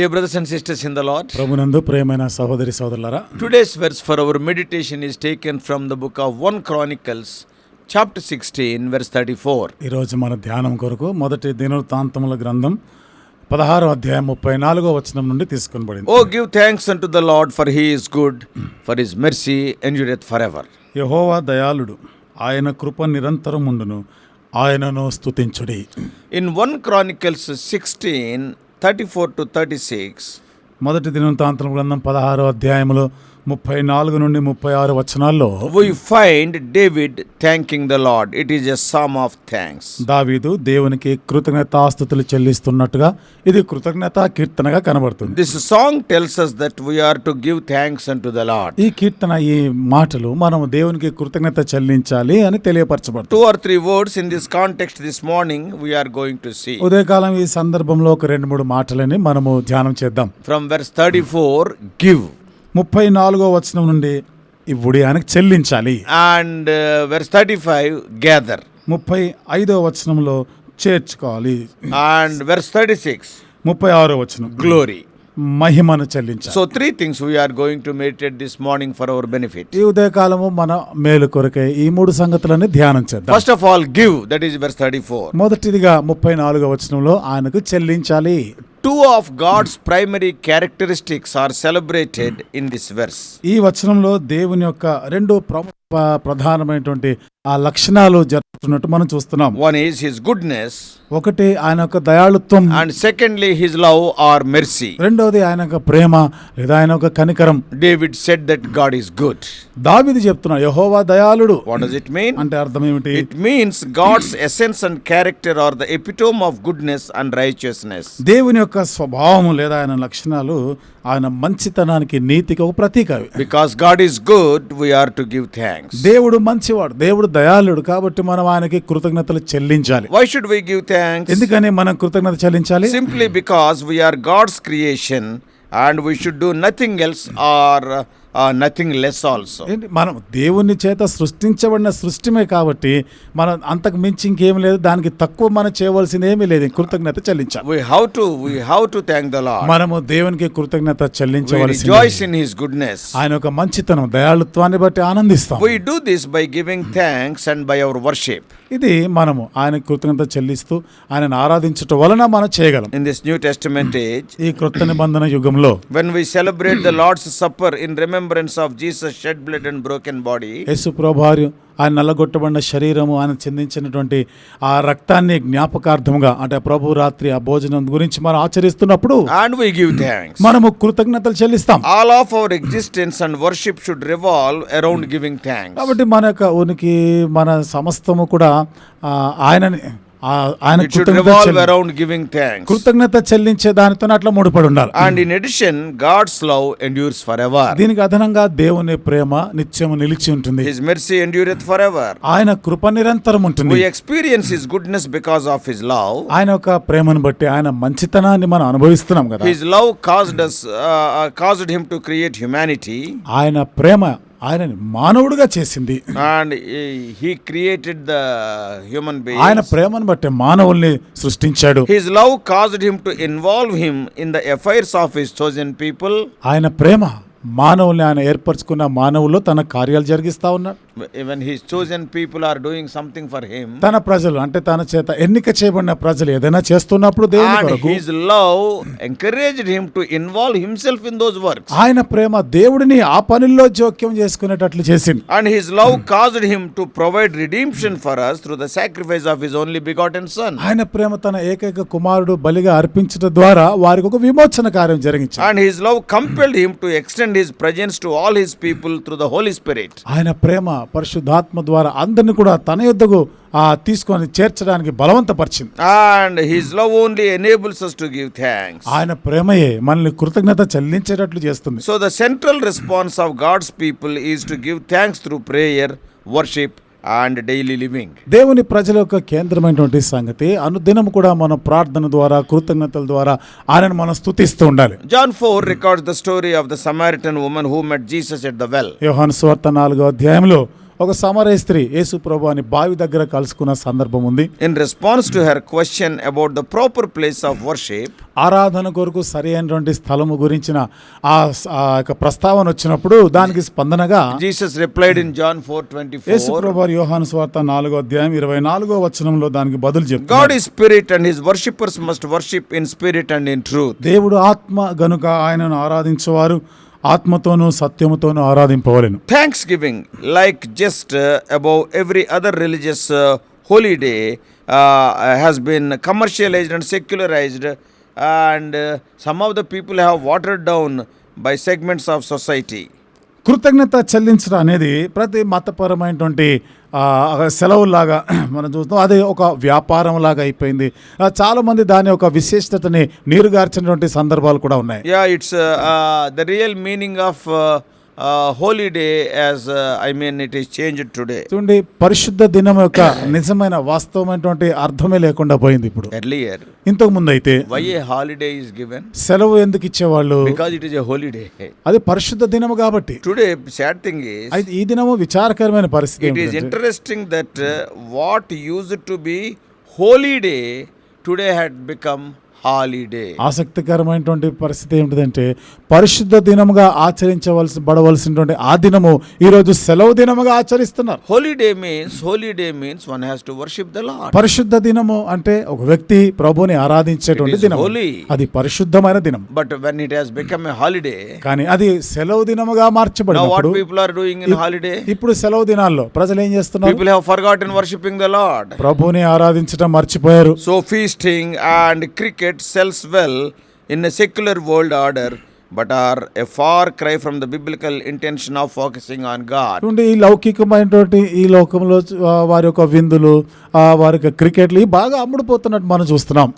Dear brothers and sisters in the Lord ప్రభునందు ప్రేమైన సహోదరి సోదరులారా today's verse for our meditation is taken from the book of one Chronicles chapter sixteen verse thirty four ఈరోజు మన ధ్యానం కొరకు మొదటి దినవృత్తాంతముల గ్రంథం పదహారో అధ్యాయం ముప్పై నాలుగో వచనం నుండి తీసుకునబడింది ఓ give thanks unto the Lord for he is good for his mercy endureth for ever యహోవా దయాళుడు ఆయన కృప నిరంతరం ఉండును ఆయనను స్తుతించుడి in one Chronicles sixteen thirty four to thirty six మొదటి దినంతాంతరం గ్రంథం పదహారో అధ్యాయంలో ముప్పై నాలుగు నుండి ముప్పై ఆరు వచనాల్లో we find David thanking the Lord it is a psalm of thanks దావీదు దేవునికి కృతజ్ఞతాస్థుతులు చెల్లిస్తున్నట్టుగా ఇది కృతజ్ఞత కీర్తనగా కనబడుతుంది this song tells us that we are to give thanks and to the Lord ఈ కీర్తన ఈ మాటలు మనం దేవునికి కృతజ్ఞత చెల్లించాలి అని తెలియపరచబడుతుంది two or three words in this context this morning we are going to see ఉదయకాలం ఈ సందర్భంలో ఒక రెండు మూడు మాటలని మనము ధ్యానం చేద్దాం from verse thirty four give ముప్పై నాలుగో వచనం నుండి ఇప్పుడు ఆయనకు చెల్లించాలి and verse thirty five gather ముప్పై ఐదో వచనంలో చేర్చుకోవాలి అండ్ వెర్స్ థర్టీ సిక్స్ ముప్పై ఆరో వచనం గ్లోరీ మహిమను చెల్లించాలి so three things we are going to meditate this morning for our benefit ఈ ఉదయకాలము మన మేలు కొరకే ఈ మూడు సంగతులని ధ్యానం చేద్దాం first of all give that is verse thirty four మొదటిదిగా ముప్పై నాలుగు వచనంలో ఆయనకు చెల్లించాలి two of God's primary characteristics are celebrated in this verse ఈ వచనంలో దేవుని యొక్క రెండు ప్రముఖ ప్రధానమైనటువంటి ఆ లక్షణాలు జరుగుతున్నట్టు మనం చూస్తున్నాం వన్ ఈస్ హిస్ గుడ్నెస్ ఒకటి ఆయన యొక్క దయాళుత్వం and secondly his love or mercy రెండవది ఆయన యొక్క ప్రేమ లేదా ఆయన యొక్క కనికరం David said that God is good దావిది చెప్తున్నా యహోవా దయాళుడు వాట్ డస్ ఇట్ మీన్ అంటే అర్థం ఏమిటి it means God's essence and character are the epitome of goodness and righteousness దేవుని యొక్క స్వభావం లేదా ఆయన లక్షణాలు ఆయన మంచితనానికి నీతికి ఒక ప్రతీక because God is good we are are to give thanks thanks దేవుడు మంచివాడు దేవుడు దయాళుడు కాబట్టి మనం ఆయనకి కృతజ్ఞతలు చెల్లించాలి why should we give thanks ఎందుకని మనం కృతజ్ఞత చెల్లించాలి simply because we are God's creation and we should do nothing else or nothing less also మనం దేవుని చేత సృష్టించబడిన సృష్టిమే కాబట్టి మనం అంతకు మించి ఇంకేం లేదు దానికి తక్కువ మనం చేయవలసింది ఏమీ లేదు కృతజ్ఞత చెల్లించాలి we how to we how to thank the Lord మనము దేవునికి కృతజ్ఞత చెల్లించవలసి రిజాయిస్ ఇన్ హిస్ గుడ్నెస్ ఆయన ఒక మంచితనం దయాళుత్వాన్ని బట్టి ఆనందిస్తాం we do this by giving thanks and by our worship ఇది మనము ఆయన కృతజ్ఞత చెల్లిస్తూ ఆయన ఆరాధించటం వలన మనం చేయగలం in this new testament age ఈ కృత నిబంధన యుగంలో when we celebrate the Lord's supper in remembrance of Jesus shed blood and broken body యేసు ప్రభార్యం ఆయన నల్లగొట్టబడిన శరీరము ఆయన చెందించినటువంటి ఆ రక్తాన్ని జ్ఞాపకార్థముగా అంటే ప్రభు రాత్రి ఆ భోజనం గురించి మనం ఆచరిస్తున్నప్పుడు వి గివ్ మనము కృతజ్ఞతలు చెల్లిస్తాం all of our existence and worship should revolve around giving thanks కాబట్టి మన యొక్క ఉనికి మన సమస్తము కూడా ఆయనని ఆయన అరౌండ్ గివింగ్ థ్యాంక్స్ కృతజ్ఞత చెల్లించే దానితో అట్లా ముడిపడి ఉండాలి and in addition God's love endures for ever దీనికి అదనంగా దేవుని ప్రేమ నిత్యం నిలిచి ఉంటుంది his mercy endureth for ever ఆయన కృప నిరంతరం ఉంటుంది we experience his goodness because of his love ఆయన యొక్క ప్రేమను బట్టి ఆయన మంచితనాన్ని మనం అనుభవిస్తున్నాం కదా his love caused us caused him to create humanity ఆయన ప్రేమ ఆయనని మానవుడిగా చేసింది and he created the human being ఆయన ప్రేమను బట్టి మానవుల్ని సృష్టించాడు his love caused him to involve him in the affairs of his chosen people ఆయన ప్రేమ మానవుల్ని ఆయన ఏర్పరచుకున్న మానవుల్లో తన కార్యాలు జరిగిస్తా ఉన్నాడు even his chosen people are doing something for him తన ప్రజలు అంటే తన చేత ఎన్నిక చేయబడిన ప్రజలు ఏదైనా చేస్తున్నప్పుడు దేవుని love encouraged him to involve himself in those work ఆయన ప్రేమ దేవుడిని ఆ పనిలో జోక్యం చేసుకునేటట్లు చేసింది and his love caused him to provide redemption for us through the sacrifice of his only begotten son ఆయన ప్రేమ తన ఏకైక కుమారుడు బలిగా అర్పించడం ద్వారా వారికి ఒక విమోచన కార్యం జరిగింది and his love compelled him to extend his presence to all his people through the Holy Spirit ఆయన ప్రేమ పరిశుద్ధాత్మ ద్వారా అందరిని కూడా తన యొద్దకు తీసుకొని చేర్చడానికి బలవంతపరిచింది and his love only enables to give thanks ఆయన ప్రేమయే మనల్ని కృతజ్ఞత చెల్లించేటట్లు చేస్తుంది so the central response of God's people is to give thanks through prayer worship and daily living దేవుని ప్రజల యొక్క కేంద్రమైనటువంటి సంగతి అనుదినం కూడా మనం ప్రార్థన ద్వారా కృతజ్ఞతల ద్వారా ఆయనను మనం స్థుతిస్తూ ఉండాలి John four records the story of the Samaritan woman who met Jesus at the well యోహాన్ స్వార్త నాలుగో అధ్యాయంలో ఒక సమరే స్త్రీ యేసు ప్రభు అని బావి దగ్గర కలుసుకున్న సందర్భం ఉంది in response to her question about the proper place of worship ఆరాధన కొరకు సరి అయినటువంటి స్థలము గురించిన ఆ యొక్క ప్రస్తావన వచ్చినప్పుడు దానికి స్పందనగా Jesus replied in John four twenty యేసు ప్రభు యోహాను స్వార్త నాలుగో అధ్యాయం ఇరవై నాలుగో వచనంలో దానికి బదులు చెప్పు God is spirit and his worshippers must worship in spirit and in truth దేవుడు ఆత్మ గనుక ఆయనను ఆరాధించేవారు ఆత్మతోనూ సత్యముతోనూ ఆరాధింపవలను Thanksgiving like just about every other religious holiday has been commercialised and secularised and some of the people have water down by segments of society కృతజ్ఞత చెల్లించడం అనేది ప్రతి మతపరమైనటువంటి సెలవులాగా మనం చూస్తాం అది ఒక వ్యాపారం లాగా అయిపోయింది చాలామంది దాని యొక్క విశేషతని నీరుగార్చినటువంటి సందర్భాలు కూడా ఉన్నాయి yeah it's the real meaning of holiday as I mean it is change today చూడండి పరిశుద్ధ దినం యొక్క నిజమైన వాస్తవమైనటువంటి అర్థమే లేకుండా పోయింది ఇప్పుడు ఎర్లియర్ ఇంతకు ముందు అయితే వై హాలిడే ఇస్ గివెన్ సెలవు ఎందుకు ఇచ్చేవాళ్ళు because it is a holiday అది పరిశుద్ధ దినం కాబట్టి టుడే సాడ్ థింగ్ ఇస్ ఈ దినము విచారకరమైన పరిస్థితి it is interesting that what use to be holiday today had become holiday ఆసక్తికరమైనటువంటి పరిస్థితి ఏమిటిదంటే పరిశుద్ధ దినముగా ఆచరించవలసి పడవలసినటువంటి ఆ దినము ఈరోజు సెలవు దినముగా ఆచరిస్తున్నారు holiday means holiday means one has to worship the law పరిశుద్ధ దినము అంటే ఒక వ్యక్తి ప్రభుని ఆరాధించేటువంటి దినం హోలీ అది పరిశుద్ధమైన దినం but when it has become a holiday కానీ అది సెలవు దినముగా మార్చబడినప్పుడు people are doing in holiday ఇప్పుడు సెలవు దినాల్లో ప్రజలు ఏం చేస్తున్నారు people have forgotten worshipping the Lord ప్రభుని ఆరాధించడం మర్చిపోయారు so feasting and cricket state sells well in a secular world order but are a far cry from the biblical intention of focusing on God అంటే ఈ లౌకికమైనటువంటి ఈ లోకంలో వారి యొక్క విందులు వారి యొక్క క్రికెట్లు బాగా అమ్ముడుపోతున్నట్టు మనం చూస్తున్నాం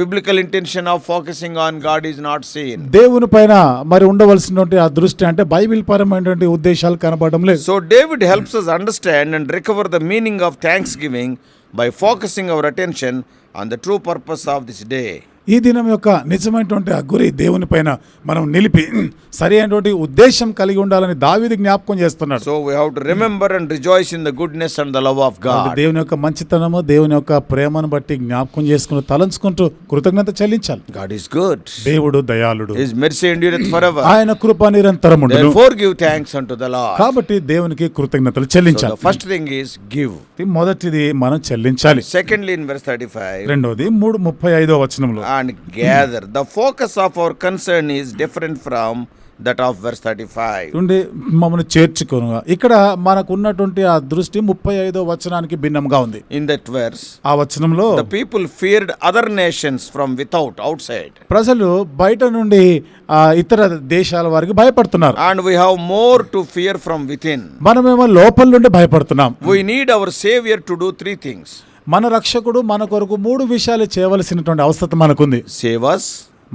biblical intention of focusing on God is not seen దేవుని పైన మరి ఉండవలసినటువంటి ఆ దృష్టి అంటే బైబిల్ పరమైనటువంటి ఉద్దేశాలు కనబడడం లేదు so David helps understand and recover the meaning of Thanksgiving by focusing our attention on the true purpose of this day. ఈ దినం యొక్క నిజమైనటువంటి ఆ గురి దేవునిపైన మనం నిలిపి సరి అయినటువంటి ఉద్దేశం కలిగి ఉండాలని దావిది జ్ఞాపకం చేస్తున్నారు so we have to remember and rejoice in the goodness and the love of God దేవుని యొక్క మంచితనము దేవుని యొక్క ప్రేమను బట్టి జ్ఞాపకం చేసుకుని తలంచుకుంటూ కృతజ్ఞత చెల్లించాలి గాడ్ ఇస్ గుడ్ దేవుడు దయాళుడు his mercy endureth for ever ఆయన కృప నిరంతరం ఉండును for give thanks unto the Lord కాబట్టి దేవునికి కృతజ్ఞతలు చెల్లించాలి ఫస్ట్ థింగ్ ఇస్ గివ్ మొదటిది మనం చెల్లించాలి సెకండ్లీ ఇన్ వెర్స్ 35 రెండోది 3 35వ వచనంలో and gather the focus of our concern is different from that of verse thirty five ఉండి మమ్మల్ని చేర్చుకునుగా ఇక్కడ మనకు ఉన్నటువంటి ఆ దృష్టి ముప్పై ఐదో వచనానికి భిన్నంగా ఉంది ఇన్ దట్ వెర్స్ ఆ వచనంలో the people feared other nations from without outside ప్రజలు బయట నుండి ఇతర దేశాల వారికి భయపడుతున్నారు and we have more to fear from within మనమేమో లోపల నుండి భయపడుతున్నాం we need our saviour to do three things మన రక్షకుడు మన కొరకు మూడు విషయాలు చేయవలసినటువంటి అవసరం మనకుంది సేవాస్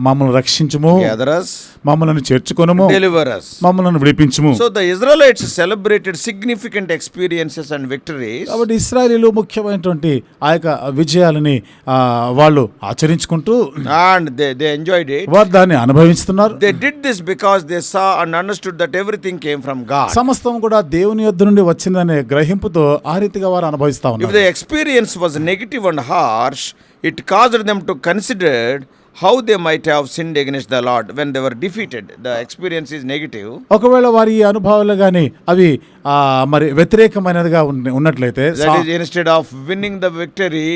మమ్మల్ని రక్షించుము మమ్మల్ని చేర్చుకొనము మమ్మల్ని విడిపించము so the Israelites celebrated significant experiences and victory కాబట్టి ఇస్రాయలీలు ముఖ్యమైనటువంటి ఆ యొక్క విజయాలని వాళ్ళు ఆచరించుకుంటూ and they they enjoy it వారు దాన్ని అనుభవిస్తున్నారు they did this because they saw and understood that everything came from గా సమస్తం కూడా దేవుని యొద్ నుండి వచ్చిందనే గ్రహింపుతో ఆ రీతిగా వారు అనుభవిస్తా ఉన్నారు if the experience was negative and harsh it caused them to considered how they might have sin against the Lord when they were defeated the experience is negative ఒకవేళ వారి అనుభవాలు కానీ అవి మరి వ్యతిరేకమైనదిగా ఉన్నట్లయితే instead of winning the victory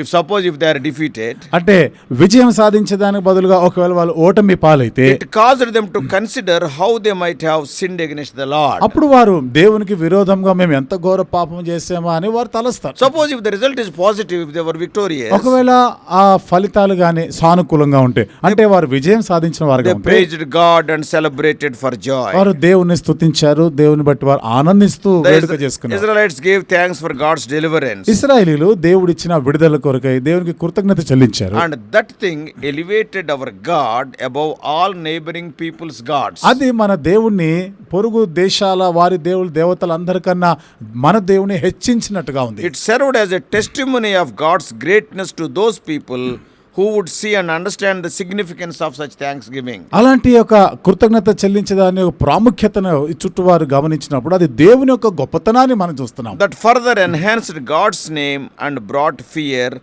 if suppose if they are defeated అంటే విజయం సాధించడానికి బదులుగా ఒకవేళ వాళ్ళు ఓటమి పాలైతే it caused them to consider how they might have sin against the Lord అప్పుడు వారు దేవునికి విరోధంగా మేము ఎంత ఘోర పాపం చేసామా అని వారు తలస్తారు suppose if the result is positive if they were victorious ఒకవేళ ఆ ఫలితాలు గాని సానుకూలంగా ఉంటే అంటే వారు విజయం సాధించిన వారుగా praised God and celebrated for joy వారు దేవుని స్తుతించారు దేవుని బట్టి వారు ఆనందిస్తూ వేడుక చేసుకున్నారు Israelites gave thanks for God's deliverance ఇశ్రాయేలీయులు దేవుడిచ్చిన విడుదల కొరకై దేవునికి కృతజ్ఞత చెల్లించారు and that thing elevated our God above all neighbouring peoples gods అది మన దేవుణ్ణి పొరుగు దేశాల వారి దేవుల దేవతలందరికన్నా మన దేవుని హెచ్చించినట్టుగా ఉంది it served as a testimony of God's greatness to those people who would see and understand the significance of such Thanksgiving అలాంటి యొక్క కృతజ్ఞత చెల్లించదాని ప్రాముఖ్యతను చుట్టూ వారు గమనించినప్పుడు అది దేవుని యొక్క గొప్పతనాన్ని మనం చూస్తున్నాం that further enhanced God's name and brought fear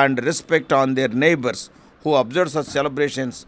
and respect on their neighbours who observe such celebrations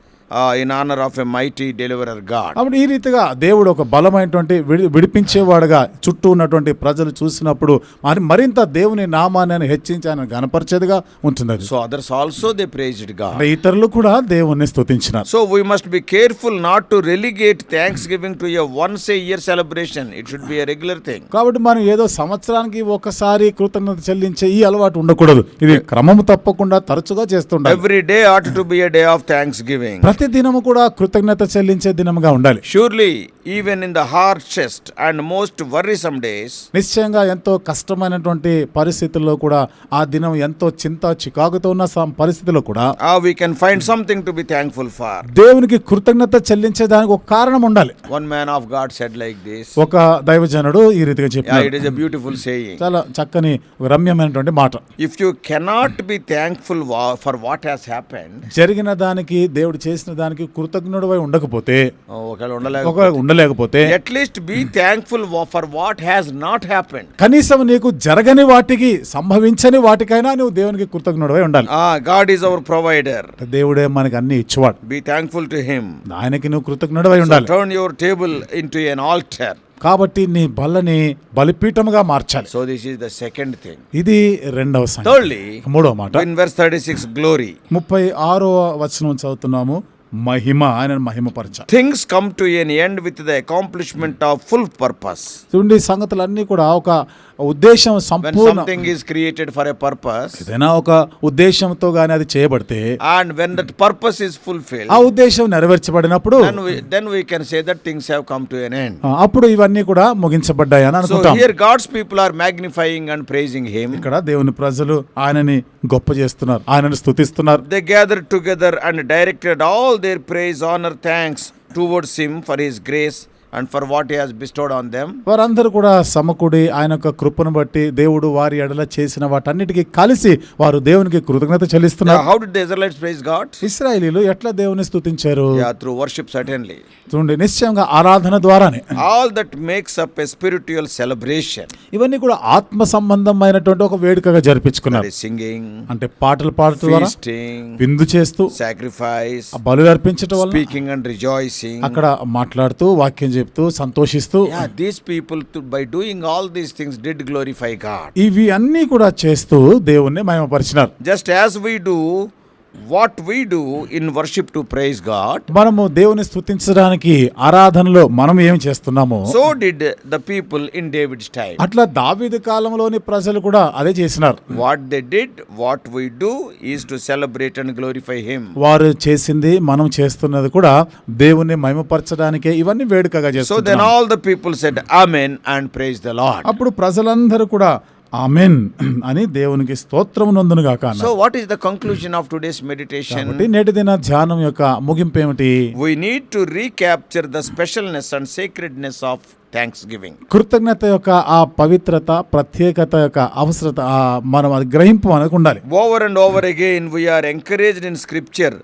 in honour of a mighty deliverer God అప్పుడు ఈ రీతిగా దేవుడు ఒక బలమైనటువంటి విడి విడిపించేవాడుగా చుట్టూ ఉన్నటువంటి ప్రజలు చూసినప్పుడు మరి మరింత దేవుని నామాన్ని హెచ్చించి గనపరిచేదిగా ఉంటుంది so others also they praised గా ఇతరులు కూడా దేవుణ్ణి స్థుతించిన so we must be careful not to relegate Thanksgiving to a once a year celebration it should be regular thing కాబట్టి మనం ఏదో సంవత్సరానికి ఒకసారి కృతజ్ఞత చెల్లించే ఈ అలవాటు ఉండకూడదు ఇది క్రమం తప్పకుండా తరచుగా చేస్తుండే every day ought to be a day of Thanksgiving ప్రతి దినము కూడా కృతజ్ఞత చెల్లించే దినముగా ఉండాలి surely even in the harshest and most worrisome days నిశ్చయంగా ఎంతో కష్టమైనటువంటి పరిస్థితుల్లో కూడా ఆ దినం ఎంతో చింత చికాకుతో ఉన్న పరిస్థితిలో కూడా we can find something to be thankful for దేవునికి కృతజ్ఞత చెల్లించే దానికి ఒక కారణం ఉండాలి one man of God said like this ఒక దైవజనుడు ఈ రీతిగా చెప్పాడు it is a beautiful saying చాలా చక్కని రమ్యమైనటువంటి మాట if you cannot be thankful for what has happened జరిగిన దానికి దేవుడు చేసిన చేసిన దానికి కృతజ్ఞుడవై ఉండకపోతే ఒకవేళ ఉండలేక ఒకవేళ ఉండలేకపోతే at least be thankful for what has not happen కనీసం నీకు జరగని వాటికి సంభవించని వాటికైనా నువ్వు దేవునికి కృతజ్ఞుడవై ఉండాలి గాడ్ ఈస్ అవర్ ప్రొవైడర్ దేవుడే మనకి అన్ని ఇచ్చేవాడు బీ థ్యాంక్ఫుల్ టు హిమ్ ఆయనకి నువ్వు కృతజ్ఞుడవై ఉండాలి turn your table into an altar కాబట్టి నీ బల్లని బలిపీఠముగా మార్చాలి so this is the second thing ఇది రెండవ సంఖ్య మూడవ మాట ఇన్వర్స్ థర్టీ సిక్స్ గ్లోరీ ముప్పై ఆరో వచనం చదువుతున్నాము మహిమ ఆయన మహిమపరచ things come to an end with the accomplishment of full purpose చూడండి సంగతులన్నీ కూడా ఒక ఉద్దేశం సంపూర్ణ something is created for a purpose ఏదైనా ఒక ఉద్దేశంతో గాని అది చేయబడితే and when that purpose is fulfil ఆ ఉద్దేశం నెరవేర్చబడినప్పుడు then we can say that things have come to an end అప్పుడు ఇవన్నీ కూడా ముగించబడ్డాయి అని అనుకుంటాం here God's people are magnifying and praising him ఇక్కడ దేవుని ప్రజలు ఆయనని గొప్ప చేస్తున్నారు ఆయనని స్తుతిస్తున్నారు they gather together and directed all their praise, honor, thanks towards Him for His grace and for what he has bestowed on them వారందరూ కూడా సమకుడి ఆయన యొక్క కృపను బట్టి దేవుడు వారి ఎడల చేసిన వాటన్నిటికీ కలిసి వారు దేవునికి కృతజ్ఞత చెల్లిస్తున్నారు how did Israelites praise God ఇస్రాయేలీలు ఎట్లా దేవుని స్తుతించారు యా త్రూ వర్షిప్ సర్టెన్లీ చూడండి నిశ్చయంగా ఆరాధన ద్వారానే all that makes up a spiritual celebration ఇవన్నీ కూడా ఆత్మ సంబంధమైనటువంటి ఒక వేడుకగా జరిపించుకున్నారు సింగింగ్ అంటే పాటలు పాడుతూ విందు చేస్తూ సాక్రిఫైస్ బలు అర్పించటం వల్ల స్పీకింగ్ అండ్ రిజాయిసింగ్ అక్కడ మాట్లాడుతూ వాక్యం చెప్తూ సంతోషిస్తూ these people by doing all these things did glorify God ఇవి అన్నీ కూడా చేస్తూ దేవుణ్ణి మహిమపరిచినారు just as we do what we do in worship to praise God మనము దేవుని స్తుతించడానికి ఆరాధనలో మనం ఏం చేస్తున్నాము so did the people in David's time అట్లా దావీదు కాలంలోని ప్రజలు కూడా అదే చేసినారు what they did what we do is to celebrate and glorify him వారు చేసింది మనం చేస్తున్నది కూడా దేవుని మహిమపరచడానికే ఇవన్నీ వేడుకగా చేస్తారు so then all the people said amen and praise the Lord అప్పుడు ప్రజలందరూ కూడా ఆమెన్ అని దేవునికి స్తోత్రం గాక so what is the conclusion of today's meditation నేటి దిన ధ్యానం యొక్క ముగింపు ఏమిటి we need to recapture the specialness and secretness of Thanksgiving కృతజ్ఞత యొక్క ఆ పవిత్రత ప్రత్యేకత యొక్క అవసరత మనం అది గ్రహింపు మనకు ఉండాలి over and over again we are encouraged in scripture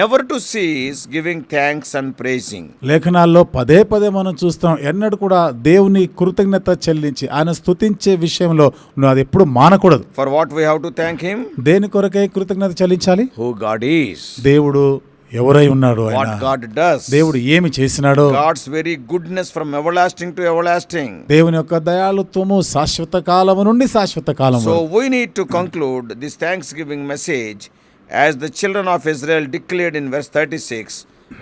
never to cease giving thanks and praising లేఖనాల్లో పదే పదే మనం చూస్తాం ఎన్నడూ కూడా దేవుని కృతజ్ఞత చెల్లించి ఆయన స్థుతించే విషయంలో నువ్వు అది ఎప్పుడు మానకూడదు for what we have to thank him దేని కొరకే కృతజ్ఞత చెల్లించాలి హూ గాడ్ ఈస్ దేవుడు ఎవరై ఉన్నాడు గాడ్ డస్ దేవుడు ఏమి చేసినాడు God's very goodness from everlasting to everlasting దేవుని యొక్క దయాలుత్వము శాశ్వత కాలం నుండి శాశ్వత కాలం so we need to conclude this Thanksgiving message as the children of Israel declared in verse thirty six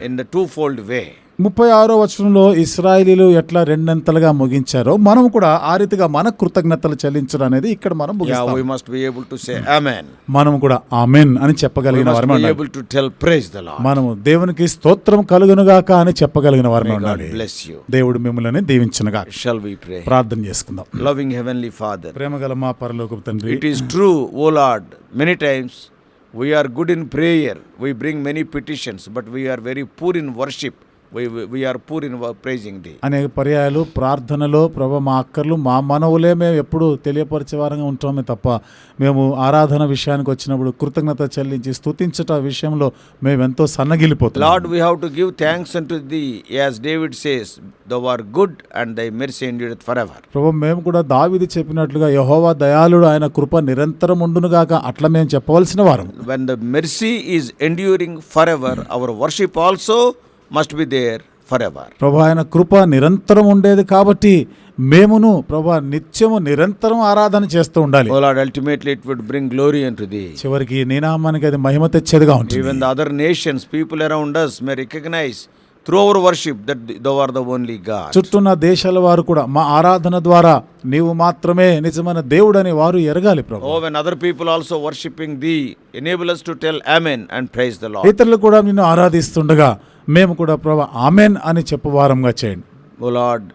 in the twofold way ముప్పై ఆరో వచనంలో ఇస్రాయలీలు ఎట్లా రెండంతలుగా ముగించారో మనం కూడా ఆ రీతిగా మన కృతజ్ఞతలు చెల్లించడం అనేది ఇక్కడ మనం we must be able to say amen మనం కూడా ఆమెన్ అని చెప్పగలిగిన వారు able to tell praise the Lord మనం దేవునికి స్తోత్రం కలుగునుగాక అని చెప్పగలిగిన వారు ఉండాలి బ్లెస్ యు దేవుడు మిమ్మల్ని దీవించునుగా షల్ వి ప్రే ప్రార్థన చేసుకుందాం లవింగ్ హెవెన్లీ ఫాదర్ ప్రేమగల మా పరలోకపు తండ్రి it is true O Lord many times We are good in prayer, we bring many petitions, but we are very poor in worship. We are poor in praising the అనే పర్యాయాలు ప్రార్థనలో ప్రభ మా అక్కర్లు మా మనవులే మేము ఎప్పుడు తెలియపరిచేవారంగా ఉంటామే తప్ప మేము ఆరాధన విషయానికి వచ్చినప్పుడు కృతజ్ఞత చెల్లించి స్థుతించట విషయంలో మేము ఎంతో సన్నగిలిపోతాం Lord we have to give thanks and to thee as David says the are good and thy mercy endured forever ప్రభు మేము కూడా దావిది చెప్పినట్లుగా యహోవా దయాళుడు ఆయన కృప నిరంతరం ఉండునుగాక అట్లా మేము చెప్పవలసిన వారం when the mercy is enduring forever our worship also must be there forever ప్రభా ఆయన కృప నిరంతరం ఉండేది కాబట్టి మేమును ప్రభా నిత్యము నిరంతరం ఆరాధన చేస్తూ ఉండాలి ultimately it would bring glory అంటుంది చివరికి నీనామానికి అది మహిమ తెచ్చేదిగా ఉంటుంది even the other nations people around us may recognize through our worship that thou are the only God చుట్టూన్న దేశాల వారు కూడా మా ఆరాధన ద్వారా నీవు మాత్రమే నిజమైన దేవుడని వారు ఎరగాలి ప్రభు O when other people also worshipping thee enable us to tell amen and praise thee ఇతరులు కూడా నిన్ను ఆరాధిస్తుండగా మేము కూడా ప్రభా ఆమెన్ అని చెప్పవారంగా చేయండి O Lord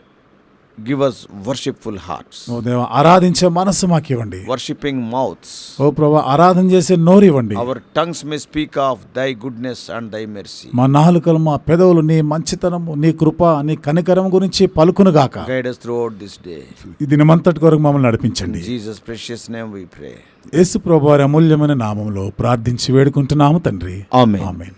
give us worshipful hearts O దేవా ఆరాధించే మనసు మాకు ఇవ్వండి వర్షిపింగ్ మౌత్స్ ఓ ప్రభా ఆరాధన చేసే నోరు ఇవ్వండి our tongues may speak of thy goodness and thy mercy మా నాలుకలు మా పెదవులు నీ మంచితనము నీ కృప నీ కనికరం గురించి పలుకును గాక guide us throughout this day ఇది దినమంతటి కొరకు మమ్మల్ని నడిపించండి Jesus precious name we pray యేసు ప్రభువారి అమూల్యమైన నామంలో ప్రార్థించి వేడుకుంటున్నాము తండ్రి ఆమేన్ ఆమేన్